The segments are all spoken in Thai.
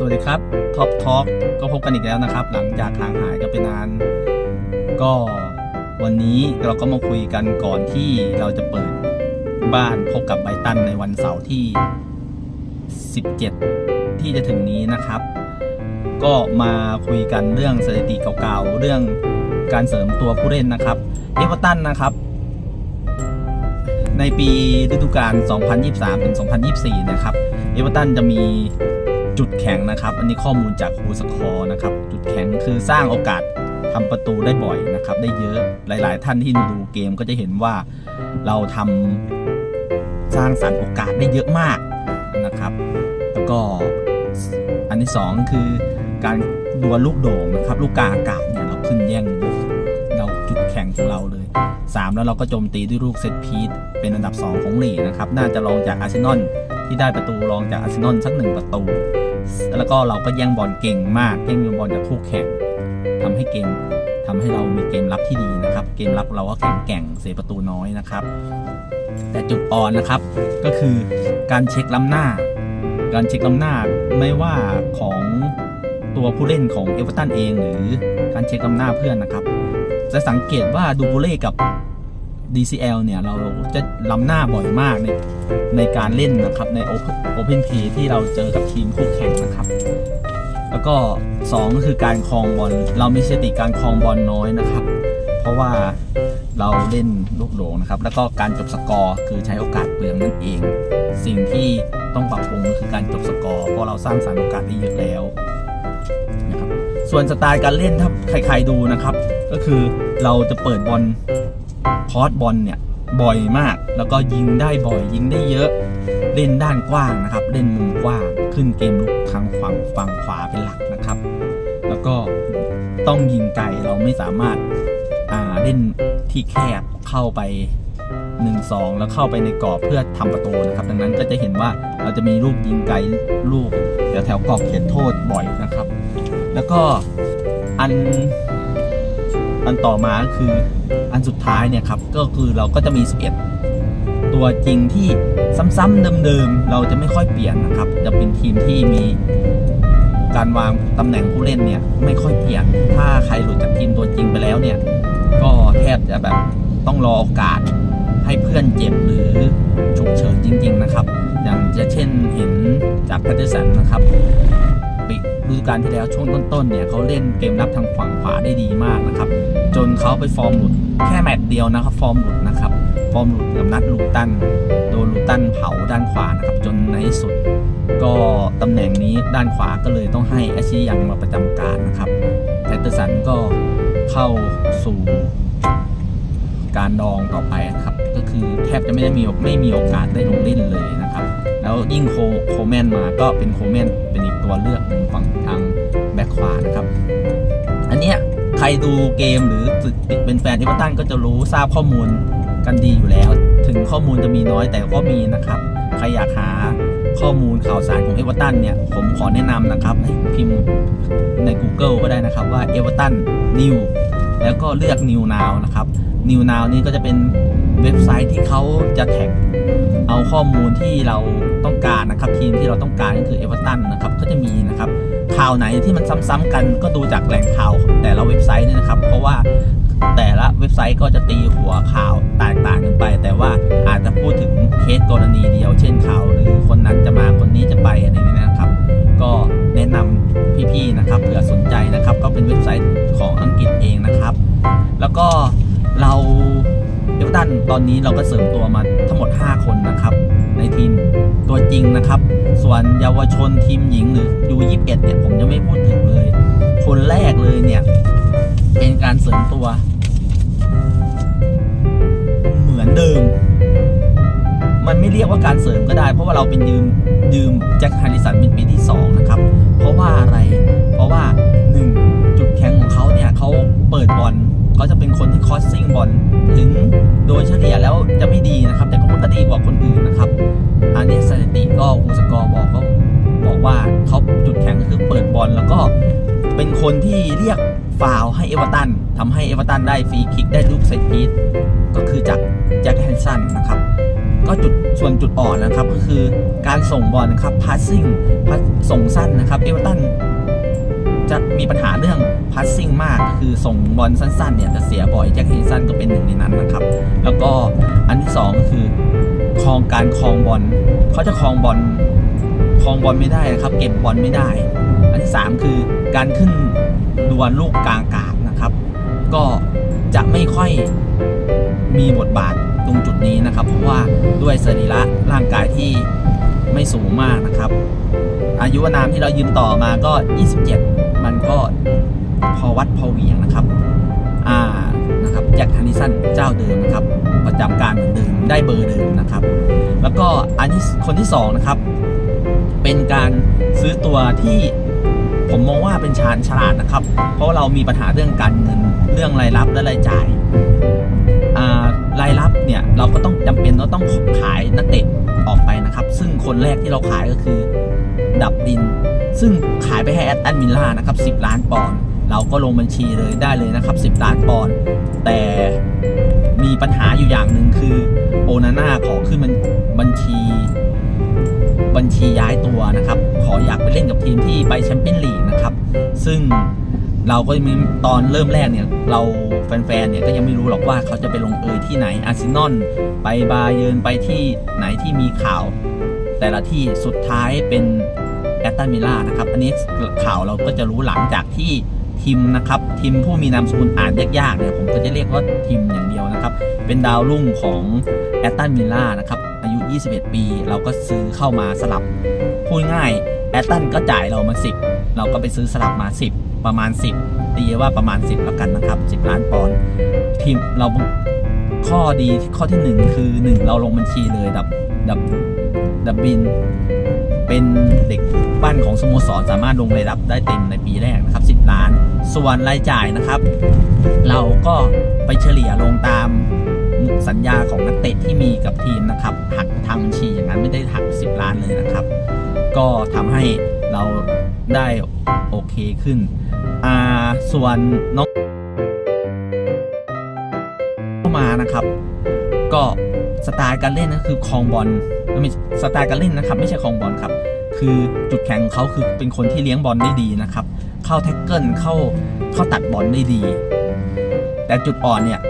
สวัสดีครับท็อปท็อ k ก็พบกันอีกแล้วนะครับ หลังจากห่างหายกันไปนาน ก็วันนี้เราก็มาคุยกันก่อนที่เราจะเปิดบ้านพบกับไบตันในวันเสาร์ที่ 17 ที่จะถึงนี้นะครับ ก็มาคุยกันเรื่องสถิติเก่าๆ เรื่องการเสริมตัวผู้เล่นนะครับเอเวอร์ตันนะครับ ในปีฤดูกาล2023ถึง2024 นะครับเอเวอร์ตันจะมี จุดแข็งนะครับ อันนี้ข้อมูลจากฮูสคอร์นะครับ จุดแข็งคือสร้างโอกาสทำประตูได้บ่อยนะครับ ได้เยอะหลาย ๆ ท่านที่ดูเกมก็จะเห็นว่าเราทำสร้างสรรค์โอกาสได้เยอะมากนะครับ แล้วก็อันที่สองคือการดวลลูกโด่งนะครับ ลูกกาอากาศเนี่ยเราขึ้นแย่งเราจุดแข็งของเราเลย 3 แล้วเราก็โจมตีด้วยลูกเซตพีซเป็นอันดับ 2 ของลีนะครับ น่าจะรองจากอาร์เซนอลที่ได้ประตูรองจากอาร์เซนอลสักหนึ่งประตู แล้วก็เราก็แย่งบอลเก่งมากแย่งบอลจากคู่แข่งทำให้เกมทำให้เรามีเกมรับที่ดีนะครับ เกมรับเราก็แข็งแกร่งเสียประตูน้อยนะครับ แต่จุดอ่อนนะครับก็คือการเช็คล้ำหน้า การเช็คล้ำหน้าไม่ว่าของตัวผู้เล่นของเอเวอร์ตันเอง หรือการเช็คล้ำหน้าเพื่อนนะครับ จะสังเกตว่าดูโบเล่กับ DCL เนี่ย เราจะล้ำหน้าบ่อยมากในในการเล่นนะครับ ใน Open Play ที่เราเจอกับทีมคู่แข่งนะครับ แล้วก็ 2 ก็คือการครองบอลเรามีสติการครองบอลน้อยนะครับ เพราะว่าเราเล่นลูกโด่งนะครับ แล้วก็การจบสกอร์คือใช้โอกาสเปลืองนั่นเอง สิ่งที่ต้องปรับปรุงก็คือการจบสกอร์เพราะเราสร้างสรรค์โอกาสได้เยอะแล้วนะครับส่วนสไตล์การเล่นถ้าใครๆดูนะครับ ก็คือเราจะเปิดบอล พอสบอลเนี่ยบ่อยมาก แล้วก็ยิงได้บ่อยยิงได้เยอะ เล่นด้านกว้างนะครับ เล่นมุมกว้างขึ้นเกมลุกทางฝั่งฝั่งขวาเป็นหลักนะครับ แล้วก็ต้องยิงไกลเราไม่สามารถาเล่นที่แคบเข้าไป 1-2 แล้วเข้าไปในกรอบเพื่อทำประตูนะครับ ดังนั้นก็จะเห็นว่าเราจะมีลูกยิงไกลลูกแถวแถวกรอบเขตโทษบ่อยนะครับ แล้วก็อันอันต่อมาก็คืออันสุดท้ายเนี่ยครับก็คือเราก็จะมี 11 ตัวจริงที่ซ้ำๆเดิมๆเราจะไม่ค่อยเปลี่ยนนะครับ จะเป็นทีมที่มีการวางตำแหน่งผู้เล่นเนี่ยไม่ค่อยเปลี่ยน ถ้าใครหลุดจากทีมตัวจริงไปแล้วเนี่ยก็แทบจะแบบต้องรอโอกาสให้เพื่อนเจ็บหรือฉุกเฉินจริง ๆนะครับ อย่างจะเช่นเห็นจากแพทเทอร์สันนะครับปีฤดูกาลที่แล้วช่วงต้นๆเนี่ยเขาเล่นเกมรับทางฝั่งขวาได้ดีมากนะครับ จนเขาไปฟอร์มหลุด แค่แมตช์เดียวนะครับ ฟอร์มหลุดนะครับ ฟอร์มหลุดกับนัดลูตัน โดนลูตันเผาด้านขวานะครับ จนในที่สุด ก็ตำแหน่งนี้ด้านขวาก็เลยต้องให้อาชียังมาประจำการนะครับแพตเตอร์สันก็เข้าสู่การดองต่อไปนะครับ ก็คือแทบจะไม่ได้มีไม่มีโอกาสได้ลงเล่นเลยนะครับ แล้วยิ่งโคโคแมนมาก็เป็นโคแมนเป็นอีกตัวเลือกหนึ่งฝั่งทางแบ็คขวานะครับ ใครดูเกมหรือเป็นแฟนเอเวอร์ตันก็จะรู้ทราบข้อมูลกันดีอยู่แล้ว ถึงข้อมูลจะมีน้อยแต่ก็มีนะครับ ใครอยากหาข้อมูลข่าวสารของเอเวอร์ตันเนี่ย ผมขอแนะนำนะครับให้พิมพ์ใน Google ก็ได้นะครับว่าเอเวอร์ตันนิวแล้วก็เลือก New Now นะครับ New Now นี่ก็จะเป็นเว็บไซต์ที่เขาจะแท็ก เอาข้อมูลที่เราต้องการนะครับทีมที่เราต้องการก็คือเอเวอร์ตันนะครับก็จะมีนะครับข่าวไหนที่มันซ้ำๆกันก็ดูจากแหล่งข่าวแต่ละเว็บไซต์เนี่ยนะครับ เพราะว่าแต่ละเว็บไซต์ก็จะตีหัวข่าวแตกต่างกันไป แต่ว่าอาจจะพูดถึงเคสกรณีเดียว เช่นข่าวหรือคนนั้นจะมาคนนี้จะไปอะไรอย่างนี้นะครับ ก็แนะนำพี่ๆนะครับเผื่อสนใจนะครับ ก็เป็นเว็บไซต์ของอังกฤษเองนะครับ แล้วก็เรา เอลตันตอนนี้เราก็เสริมตัวมาทั้งหมด 5 คนนะครับ ในทีมตัวจริงนะครับ ส่วนเยาวชนทีมหญิงหรือยู21เนี่ยผมจะไม่พูดถึงเลย คนแรกเลยเนี่ย เป็นการเสริมตัว เหมือนเดิม มันไม่เรียกว่าการเสริมก็ได้ เพราะว่าเราเป็นยืมยืมแจ็คฮาริสันเป็นปีที่ 2 นะครับ เพราะว่าอะไร เพราะว่า เขาจะเป็นคนที่คอสซิ่งบอลถึงโดยเฉลี่ยแล้วจะไม่ดีนะครับ แต่ก็มันก็ดีกว่าคนอื่นนะครับ อันนี้สถิติก็ฮูสกอร์บอกเขาบอกว่าเขาจุดแข็งก็คือเปิดบอลแล้วก็เป็นคนที่เรียกฟาวล์ให้เอเวอร์ตันทำให้เอเวอร์ตันได้ฟรีคิกได้ลูกเซตพีซก็คือจากแจ็คแฮนสันนะครับก็จุดส่วนจุดอ่อนนะครับก็คือการส่งบอลนะครับ passing พัสส่งสั้นนะครับเอเวอร์ตัน จะมีปัญหาเรื่อง passing มากคือส่งบอลสั้นๆเนี่ยจะเสียบ่อยแจ็คเฮสันก็เป็นหนึ่งในนั้นนะครับ แล้วก็อันที่สองก็คือครองการครองบอลเขาจะครองบอลครองบอลไม่ได้นะครับ เก็บบอลไม่ได้ อันที่สามคือการขึ้นดวลลูกกลางอากาศนะครับ ก็จะไม่ค่อยมีบทบาทตรงจุดนี้นะครับ เพราะว่าด้วยสรีระร่างกายที่ไม่สูงมากนะครับ อายุนามที่เรายืมต่อมาก็ 27 ก็พอวัดพอเวียงนะครับ อ่า นะครับแจ็คฮันนิสันเจ้าเดิมนะครับ ประจำการเหมือนเดิมได้เบอร์เดิมนะครับ แล้วก็อันที่คนที่สองนะครับ เป็นการซื้อตัวที่ผมมองว่าเป็นชาญฉลาดนะครับ เพราะเรามีปัญหาเรื่องการเงินเรื่องรายรับและรายจ่ายอ่ารายรับเนี่ยเราก็ต้องจำเป็นเราต้องขายนักเตะออกไปนะครับ ซึ่งคนแรกที่เราขายก็คือดับดิน ซึ่งขายไปให้แอตตันมิลล่านะครับ10 ล้านปอนด์เราก็ลงบัญชีเลยได้เลยนะครับ 10 ล้านปอนด์แต่มีปัญหาอยู่อย่างหนึ่งคือโอนาน่าขอขึ้นบัญบัญชีบัญชีย้ายตัวนะครับ ขออยากไปเล่นกับทีมที่ไปแชมเปี้ยนลีกนะครับ ซึ่งเราก็มีตอนเริ่มแรกเนี่ย เราแฟนๆเนี่ยก็ยังไม่รู้หรอกว่าเขาจะไปลงเอยที่ไหนอาร์เซนอลไปบาเยิร์นไปที่ไหนที่มีข่าว แต่ละที่สุดท้ายเป็น แอตตันมิลล่านะครับ อันนี้ข่าวเราก็จะรู้หลังจากที่ทีมนะครับทีมผู้มีนามสกุลอ่านยากๆเนี่ยผมก็จะเรียกว่าทีมอย่างเดียวนะครับ เป็นดาวรุ่งของแอตตันมิลล่านะครับอายุ 21 ปี เราก็ซื้อเข้ามาสลับพูดง่ายแอตตันก็จ่ายเรามา 10 เราก็ไปซื้อสลับมา 10 ประมาณ 10 ตีว่าประมาณ 10แล้วกันนะครับ 10 ล้านปอนด์ทีมเราข้อดีข้อที่ 1 คือ 1 เราลงบัญชีเลยดับดับดับบิน เป็นเด็กบ้านของสโมสรสามารถลงรายรับได้เต็มในปีแรกนะครับ 10 ล้าน ส่วนรายจ่ายนะครับ เราก็ไปเฉลี่ยลงตามสัญญาของนักเตะที่มีกับทีมนะครับ หักทางบัญชีอย่างนั้นไม่ได้หัก 10 ล้านเลยนะครับ ก็ทำให้เราได้โอเคขึ้น อ่า ส่วนน้องเข้ามานะครับ ก็สไตล์การเล่นก็คือคลองบอลไม่สไตล์การเล่นนะครับ ไม่ใช่คลองบอลครับ คือจุดแข็งของเขาคือเป็นคนที่เลี้ยงบอลได้ดีนะครับ เข้าแท็กเกิลเข้าเข้าตัดบอลได้ดี แต่จุดอ่อนเนี่ย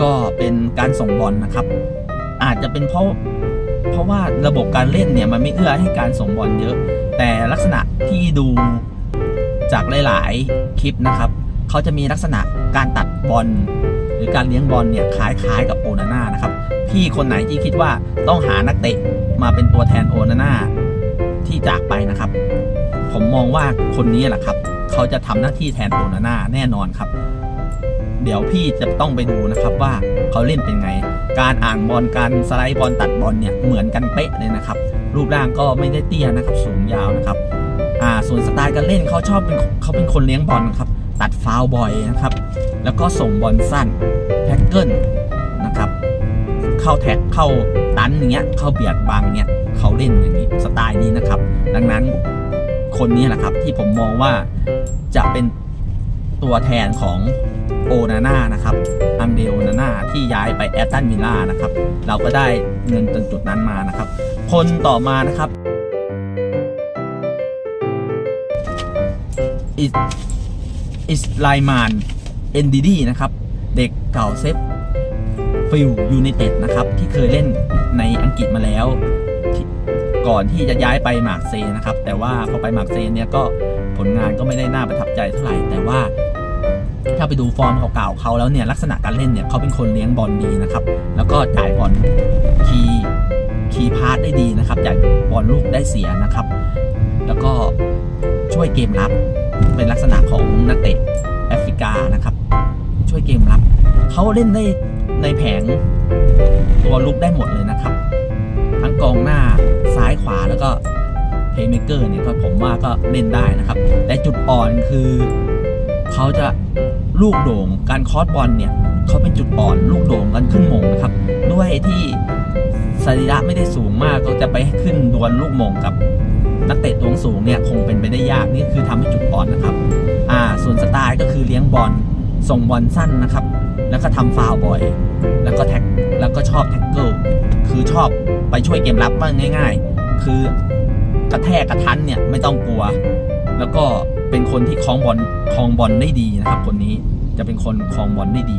ก็เป็นการส่งบอลนะครับ อาจจะเป็นเพราะเพราะว่าระบบการเล่นเนี่ยมันไม่เอื้อให้การส่งบอลเยอะ แต่ลักษณะที่ดูจากหลาย ๆ คลิปนะครับเขาจะมีลักษณะการตัดบอลหรือการเลี้ยงบอลเนี่ยคล้ายๆกับโอนาน่านะครับพี่คนไหนที่คิดว่าต้องหานักเตะมาเป็นตัวแทนโอนาน่า ที่จากไปนะครับ ผมมองว่าคนนี้แหละครับ เขาจะทำหน้าที่แทนโอนาน่าแน่นอนครับ เดี๋ยวพี่จะต้องไปดูนะครับว่าเขาเล่นเป็นไง การอ่านบอลการสไลด์บอลตัดบอลเนี่ยเหมือนกันเป๊ะเลยนะครับ รูปร่างก็ไม่ได้เตี้ยนะครับ สูงยาวนะครับ อ่าส่วนสไตล์การเล่นเขาชอบเป็นเขาเป็นคนเลี้ยงบอลครับ ตัดฟาวล์บ่อยนะครับ แล้วก็ส่งบอลสั้นแท็กเกิลนะครับ เข้าแท็กเข้าตันอย่างเงี้ยเข้าเบียดบังเงี้ย เขาเล่นอย่างนี้สไตล์นี้นะครับ ดังนั้นคนนี้แหละครับที่ผมมองว่าจะเป็นตัวแทนของโอนาน่านะครับ อังเดโอนาน่าที่ย้ายไปแอตตันมิลล่านะครับ เราก็ได้เงินจนจุดนั้นมานะครับ คนต่อมานะครับอิสอิสไลมานเอนดีดีนะครับ เด็กเก่าเซฟฟิลยูไนเต็ดนะครับ ที่เคยเล่นในอังกฤษมาแล้ว ก่อนที่จะย้ายไปหมากเซนะครับ แต่ว่าพอไปหมากเซเนี่ยก็ผลงานก็ไม่ได้น่าประทับใจเท่าไหร่ แต่ว่า ถ้าไปดูฟอร์มเก่าๆเขาแล้วเนี่ยลักษณะการเล่นเนี่ยเขาเป็นคนเลี้ยงบอลดีนะครับ แล้วก็จ่ายบอลคีคีย์พาสได้ดีนะครับจ่ายบอลลูกได้เสียนะครับ แล้วก็ช่วยเกมรับเป็นลักษณะของนักเตะแอฟริกานะครับ ช่วยเกมรับเขาเล่นได้ในแผงตัวลุกได้หมดเลยนะครับ ทั้งกองหน้าายขวาแล้วก็เพย์เมเกอร์เนี่ยก็ผมว่าก็เล่นได้นะครับ แต่จุดอ่อนคือ เขาจะลูกโด่งการคอสบอลเนี่ยเขาเป็นจุดอ่อนลูกโด่งกันขึ้นมงนะครับ ด้วยที่สรีระไม่ได้สูงมากก็จะไปขึ้นดวลลูกมงกับนักเตะตัวสูงเนี่ยคงเป็นไปได้ยากนี่คือทำให้จุดอ่อนนะครับ อ่า ส่วนสไตล์ก็คือเลี้ยงบอลส่งบอลสั้นนะครับ แล้วก็ทำฟาวล์บ่อย แล้วก็แท็กแล้วก็ชอบแท็กเกิลคือชอบไปช่วยเกมรับมากง่ายๆ คือกระแทกกระทันเนี่ยไม่ต้องกลัว แล้วก็เป็นคนที่คลองบอลคลองบอลได้ดีนะครับ คนนี้จะเป็นคนคลองบอลได้ดี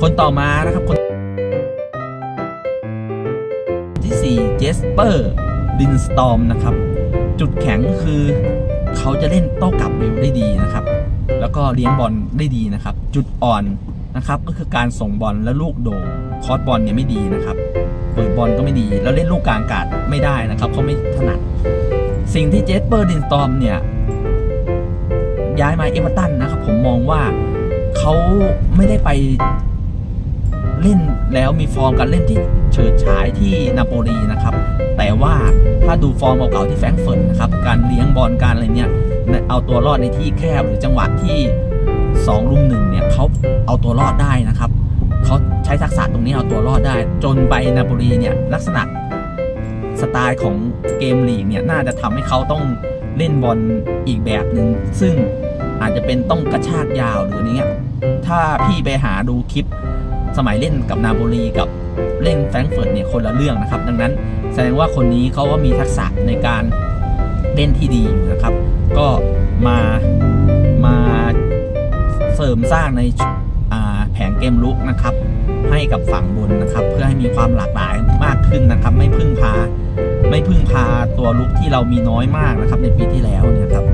คนต่อมานะครับคนที่4เจสเปอร์ดินสตอมนะครับ จุดแข็งคือเขาจะเล่นโต้กลับเร็วได้ดีนะครับ แล้วก็เลี้ยงบอลได้ดีนะครับ จุดอ่อน นะครับ ก็คือการส่งบอลและลูกโดงคอร์สบอลเนี่ยไม่ดีนะครับ เปิดบอลก็ไม่ดี แล้วเล่นลูกกลางอากาศไม่ได้นะครับเขาไม่ถนัด สิ่งที่เจสเปอร์ดินสตอมเนี่ยย้ายมาเอเวอร์ตันนะครับ ผมมองว่าเขาไม่ได้ไปเล่นแล้วมีฟอร์มการเล่นที่เฉิดฉายที่นาโปลีนะครับ แต่ว่าถ้าดูฟอร์มเก่าๆที่แฟรงก์เฟิร์ตนะครับ การเลี้ยงบอลการอะไรเนี่ยเอาตัวรอดในที่แคบหรือจังหวะที่ 2 ลุมหนึ่งเนี่ยเขาเอาตัวรอดได้นะครับเขาใช้ทักษะตรงนี้เอาตัวรอดได้ จนไปนาโปลีเนี่ยลักษณะสไตล์ของเกมลีกเนี่ยน่าจะทำให้เขาต้องเล่นบอลอีกแบบหนึ่งซึ่งอาจจะเป็นต้องกระชากยาวหรืออะไรเงี้ยถ้าพี่ไปหาดูคลิปสมัยเล่นกับนาโปลีกับเล่นแฟรงเฟิร์ตเนี่ยคนละเรื่องนะครับ ดังนั้นแสดงว่าคนนี้เขาก็มีทักษะในการเล่นที่ดีอยู่นะครับ ก็มา เสริมสร้างในแผนเกมลุกนะครับ ให้กับฝั่งบนนะครับ เพื่อให้มีความหลากหลายมากขึ้นนะครับ ไม่พึ่งพา ไม่พึ่งพาตัวลุกที่เรามีน้อยมากนะครับในปีที่แล้วเนี่ยครับ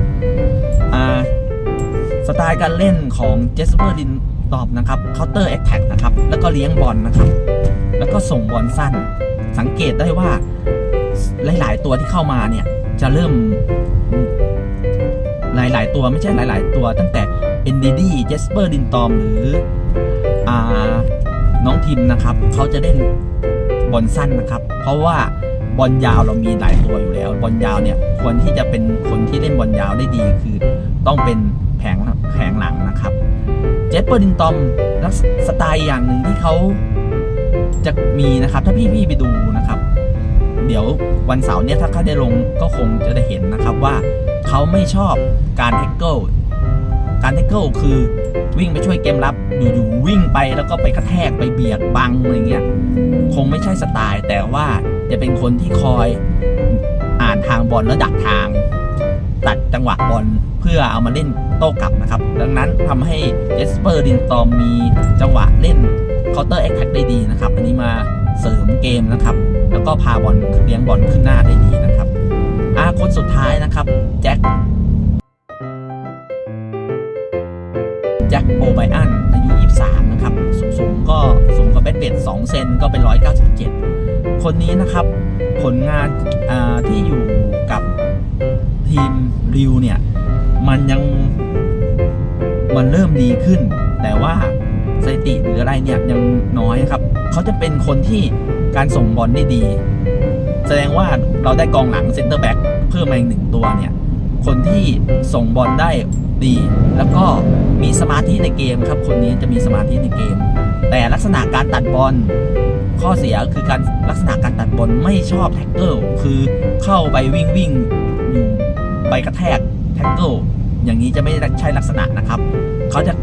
สไตล์การเล่นของเจสเปอร์ดินตอบนะครับเคาน์เตอร์แอคแท็กนะครับ แล้วก็เลี้ยงบอลนะครับ แล้วก็ส่งบอลสั้น สังเกตได้ว่าหลาย ๆ ตัวที่เข้ามาเนี่ยจะเริ่ม หลาย ๆ ตัวไม่ใช่หลาย ๆ ตัวตั้งแต่ NDD Jasper d i n t o m หรืออาน้องทิมนะครับเขาจะเล่นบอลสั้นนะครับ เพราะว่าบอลยาวเรามีหลายตัวอยู่แล้ว บอลยาวเนี่ยควรที่จะเป็นคนที่เล่นบอลยาวได้ดีคือต้องเป็นแผงแผงหลังนะครับ เจสเปอร์ดินตอมลักษสไตล์อย่างหนึ่งที่เขาจะมีนะครับ ถ้าพี่ๆไปดูนะครับ เดี๋ยววันเสาร์เนี่ยถ้าเขาได้ลงก็คงจะได้เห็นนะครับว่าเขาไม่ชอบการแท็กเกิล การแท็กเกิลคือวิ่งไปช่วยเกมรับอยู่ๆวิ่งไปแล้วก็ไปกระแทกไปเบียดบังอะไรเงี้ยคงไม่ใช่สไตล์ แต่ว่าจะเป็นคนที่คอยอ่านทางบอลแล้วดักทาง ตัดจังหวะบอลเพื่อเอามาเล่นโต้กลับนะครับ ดังนั้นทำให้เจสเปอร์ดินตอมมีจังหวะเล่นเคาน์เตอร์แอคแท็กได้ดีนะครับ อันนี้มาเสริมเกมนะครับ แล้วก็พาบอลเลี้ยงบอลขึ้นหน้าได้ดีนะครับอาคนสุดท้ายนะครับแจ็ค 191 2 เซนก็เป็น 197 คนนี้นะครับผลงานที่อยู่กับทีมริวเนี่ย มันยังมันเริ่มดีขึ้น แต่ว่าสถิติหรืออะไรเนี่ยยังน้อยครับ เขาจะเป็นคนที่การส่งบอลได้ดี แสดงว่าเราได้กองหลังเซ็นเตอร์แบ็กเพิ่มมาอีกหนึ่งตัวเนี่ย คนที่ส่งบอลได้ดี แล้วก็มีสมาธิในเกมครับ คนนี้จะมีสมาธิในเกม แต่ลักษณะการตัดบอลข้อเสียคือการลักษณะการตัดบอลไม่ชอบแท็กเกิลคือเข้าไปวิ่งวิ่งอยู่ไปกระแทกแท็กเกิลอย่างนี้จะไม่ใช่ลักษณะนะครับ เขาจะ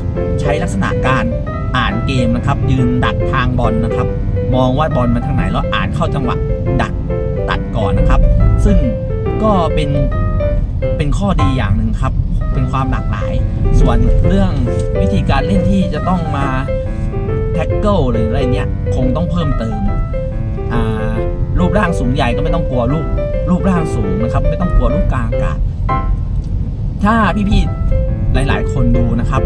ใช้ลักษณะการอ่านเกมนะครับ ยืนดักทางบอลนะครับ มองว่าบอลมันทางไหนแล้วอ่านเข้าจังหวะดักตัดก่อนนะครับ ซึ่งก็เป็นเป็นข้อดีอย่างหนึ่งครับ เป็นความหลากหลาย ส่วนเรื่องวิธีการเล่นที่จะต้องมา แท็กเกิลหรืออะไรเนี้ยคงต้องเพิ่มเติมอ่ารูปร่างสูงใหญ่ก็ไม่ต้องกลัวรูปรูปร่างสูงนะครับ ไม่ต้องกลัวรูปกลางอากาศ ถ้าพี่ๆหลาย ๆ คนดูนะครับ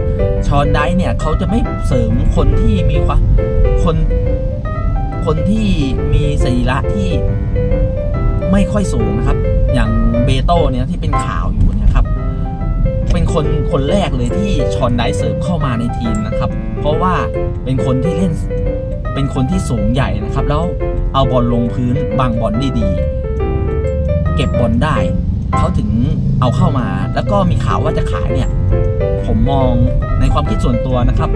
ชอนไดเนี่ยเขาจะไม่เสริมคนที่มีความคนคนที่มีสรีระที่ไม่ค่อยสูงนะครับ อย่างเบโต้เนี่ยที่เป็นข่าวอยู่ คนคนแรกเลยที่ชอนไดเสริมเข้ามาในทีมนะครับ เพราะว่าเป็นคนที่เล่นเป็นคนที่สูงใหญ่นะครับ แล้วเอาบอลลงพื้นบางบอลได้ดี เก็บบอลได้ เขาถึงเอาเข้ามา แล้วก็มีข่าวว่าจะขายเนี่ย ผมมองในความคิดส่วนตัวนะครับ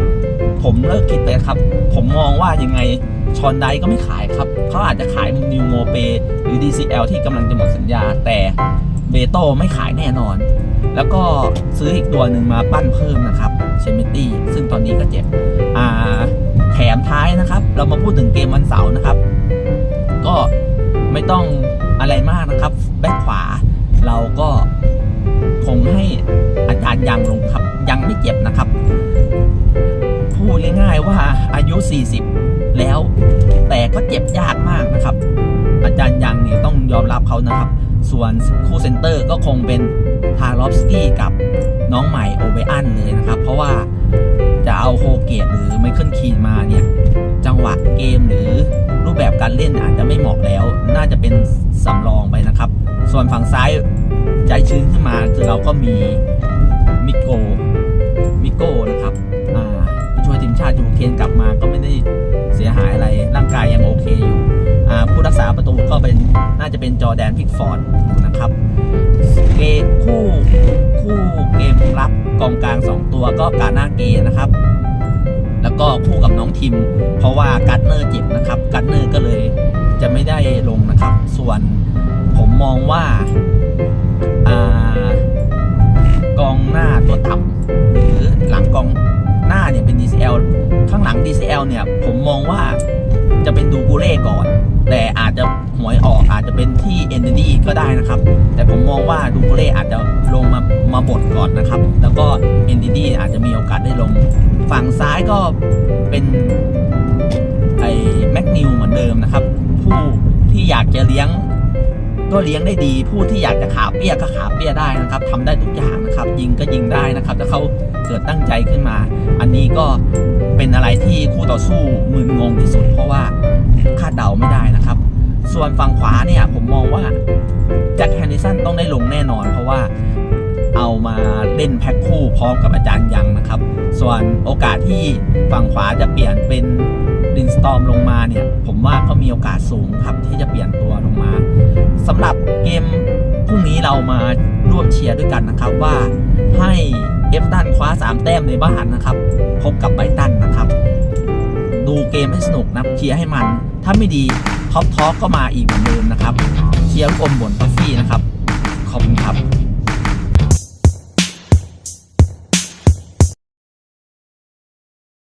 ผมเลิกคิดไปครับ ผมมองว่ายังไงชอนไดก็ไม่ขายครับ เขาอาจจะขายนิวโมเปหรือ DCL ที่กำลังจะหมดสัญญาแต่ เบโตไม่ขายแน่นอน แล้วก็ซื้ออีกตัวหนึ่งมาปั้นเพิ่มนะครับเชมิตี้ซึ่งตอนนี้ก็เจ็บอ่าแถมท้ายนะครับ เรามาพูดถึงเกมวันเสาร์นะครับ ก็ไม่ต้องอะไรมากนะครับ แบ็คขวาเราก็คงให้อาจารย์ยังลงครับ ยังไม่เจ็บนะครับ พูดง่ายๆว่าอายุ 40 แล้ว แต่ก็เจ็บยากมากนะครับ อาจารย์ยังนี่ต้องยอมรับเขานะครับ ส่วนคู่เซนเตอร์ก็คงเป็นทารอฟสกี้กับน้องใหม่โอเบอันเลยนะครับ เพราะว่าจะเอาโฮเกตหรือไมเคิลคีนมาเนี่ย จังหวะเกมหรือรูปแบบการเล่นอาจจะไม่เหมาะแล้ว น่าจะเป็นสำรองไปนะครับ ส่วนฝั่งซ้ายใจชื้นขึ้นมาคือเราก็มีมิโกมิโก้นะครับช่วยทีมชาติอยู่เคนกลับมาก็ไม่ได้เสียหายอะไรร่างกายยังโอเคอยู่ ผู้รักษาประตูก็เป็นน่าจะเป็นจอแดนพิกฟอร์ดนะครับเกมคู่คู่เกมรับกองกลาง 2 ตัวก็กาหน้าเกนะครับ แล้วก็คู่กับน้องทิม เพราะว่าการ์ดเนอร์เจ็บนะครับการ์ดเนอร์ก็เลยจะไม่ได้ลงนะครับ ส่วนผมมองว่าอากองหน้าตัวต่ำหรือหลังกองหน้าเนี่ยเป็น DCL ข้างหลัง DCL เนี่ยผมมองว่า จะเป็นดูกูเล่ก่อน แต่อาจจะหวยออกอาจจะเป็นที่เอนเดดี้ก็ได้นะครับ แต่ผมมองว่าดูกูเล่อาจจะลงมามาบดก่อนนะครับ แล้วก็เอนเดดี้อาจจะมีโอกาสได้ลง ฝั่งซ้ายก็เป็นไอ้แม็กนิวเหมือนเดิมนะครับ ผู้ที่อยากจะเลี้ยง ก็เลี้ยงได้ดี ผู้ที่อยากจะขาเปี้ยก็ขาเปี้ยได้นะครับทำได้ทุกอย่างนะครับ ยิงก็ยิงได้นะครับถ้าเขาเกิดตั้งใจขึ้นมา อันนี้ก็เป็นอะไรที่คู่ต่อสู้มึนงงที่สุด เพราะว่าคาดเดาไม่ได้นะครับ ส่วนฝั่งขวาเนี่ยผมมองว่าแจ็คแฮนดิสันต้องได้ลงแน่นอน เพราะว่าเอามาเล่นแพ็คคู่พร้อมกับอาจารย์ยังนะครับ ส่วนโอกาสที่ฝั่งขวาจะเปลี่ยนเป็น ดินสตอมลงมาเนี่ย ผมว่าก็มีโอกาสสูงครับที่จะเปลี่ยนตัวลงมาสำหรับเกมพรุ่งนี้เรามาร่วมเชียร์ด้วยกันนะครับว่าให้เอฟตันคว้า 3 แต้มในบ้านนะครับ พบกับไบตันนะครับ ดูเกมให้สนุกนะเชียร์ให้มัน ถ้าไม่ดีท็อปทอก็มาอีกเหมือนเดิมนะครับเชียร์กลมบนทัฟฟี่นะครับ ขอบคุณครับ